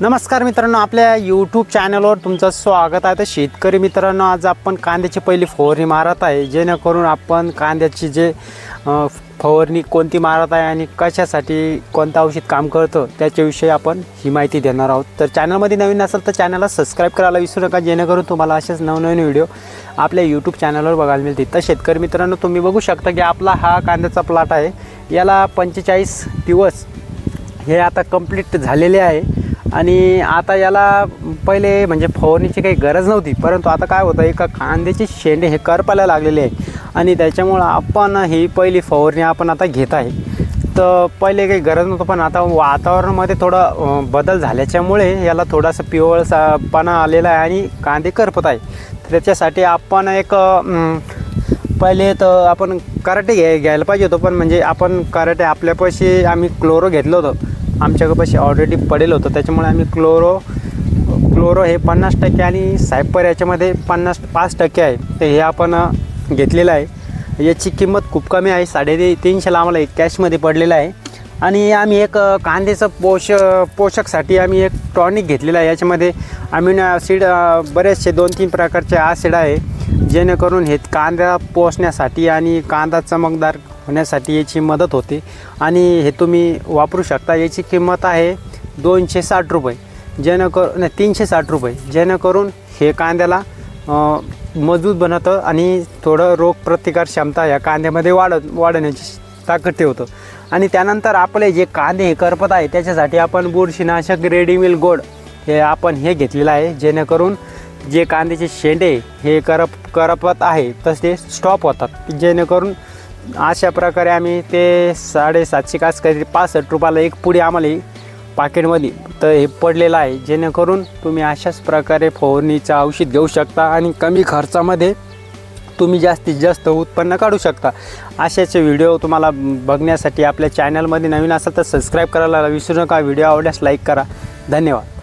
नमस्कार मित्रांनो आपल्या यूट्यूब चॅनलवर तुमचं स्वागत आहे. तर शेतकरी मित्रांनो आज आपण कांद्याची पहिली फवारणी मारत आहे. जेणेकरून आपण कांद्याची जे फवारणी कोणती मारत आहे आणि कशासाठी कोणतं औषध काम करतं त्याच्याविषयी आपण ही माहिती देणार आहोत. तर चॅनलमध्ये नवीन असेल तर चॅनलला सबस्क्राईब करायला विसरू नका. जेणेकरून तुम्हाला असेच नवनवीन व्हिडिओ आपल्या यूट्यूब चॅनलवर बघायला मिळतील. तर शेतकरी मित्रांनो तुम्ही बघू शकता की आपला हा कांद्याचा प्लॉट आहे. याला पंचेचाळीस दिवस हे आता कंप्लीट झालेले आहे. आणि आता याला पहिले म्हणजे फवारणीची काही गरज नव्हती परंतु आता काय होतं एका कांद्याची शेंडे हे करपायला लागलेले आहे आणि त्याच्यामुळं आपण ही पहिली फवारणी आपण आता घेत आहे. तर पहिले काही गरज नव्हतं पण आता वातावरणामध्ये थोडं बदल झाल्याच्यामुळे याला थोडासा पिवळसापणा आलेला आहे आणि कांदे करपत आहे. त्याच्यासाठी आपण एक पहिले तर आपण कराटे घ्याय घ्यायला पाहिजे होतं पण म्हणजे आपण कराटे आपल्यापाशी आम्ही क्लोरो घेतलं होतं. आमच्यापाशी ऑलरेडी पडेल होतं. त्याच्यामुळे आम्ही क्लोरो क्लोरो हे पन्नास टक्के आणि सायपर याच्यामध्ये पन्नास पाच टक्के आहे. तर हे आपण घेतलेलं आहे. याची किंमत खूप कमी आहे. साडे तीनशेला आम्हाला एक कॅशमध्ये पडलेलं आहे. आणि आम्ही एक कांद्याचं पोष पोषकसाठी आम्ही एक टॉनिक घेतलेलं आहे. याच्यामध्ये अमिनो ॲसिड बरेचसे दोन तीन प्रकारचे ॲसिड आहे जेणेकरून हे कांदा पोसण्यासाठी आणि कांदा चमकदार होण्यासाठी याची मदत होते. आणि हे तुम्ही वापरू शकता. याची किंमत आहे दोनशे साठ रुपये. जेणेकरून नाही तीनशे साठ रुपये. जेणेकरून हे कांद्याला मजबूत बनवतं आणि थोडं रोगप्रतिकार क्षमता या कांद्यामध्ये वाढत वाढण्याची ताकद ठेवतं. आणि त्यानंतर आपले जे कांदे हे करपत आहे त्याच्यासाठी आपण बुरशीनाशक रेडीमिल गोड हे आपण हे घेतलेलं आहे जेणेकरून जे कांद्याचे शेंडे हे करप करपत आहे तसे स्टॉप होतात. जेणेकरून अशा प्रकारे आम्ही ते साडेसातशे कास काहीतरी पासष्ट रुपयाला एक पुढे आम्हाला पाकेटमध्ये पाकिटमध्ये तर हे पडलेलं आहे. जेणेकरून तुम्ही अशाच प्रकारे फवारणीचं औषध घेऊ शकता आणि कमी खर्चामध्ये तुम्ही जास्तीत जास्त उत्पन्न काढू शकता. अशाचे व्हिडिओ तुम्हाला बघण्यासाठी आपल्या चॅनलमध्ये नवीन असाल तर सबस्क्राईब करायला विसरू नका. व्हिडिओ आवडल्यास लाईक करा. धन्यवाद.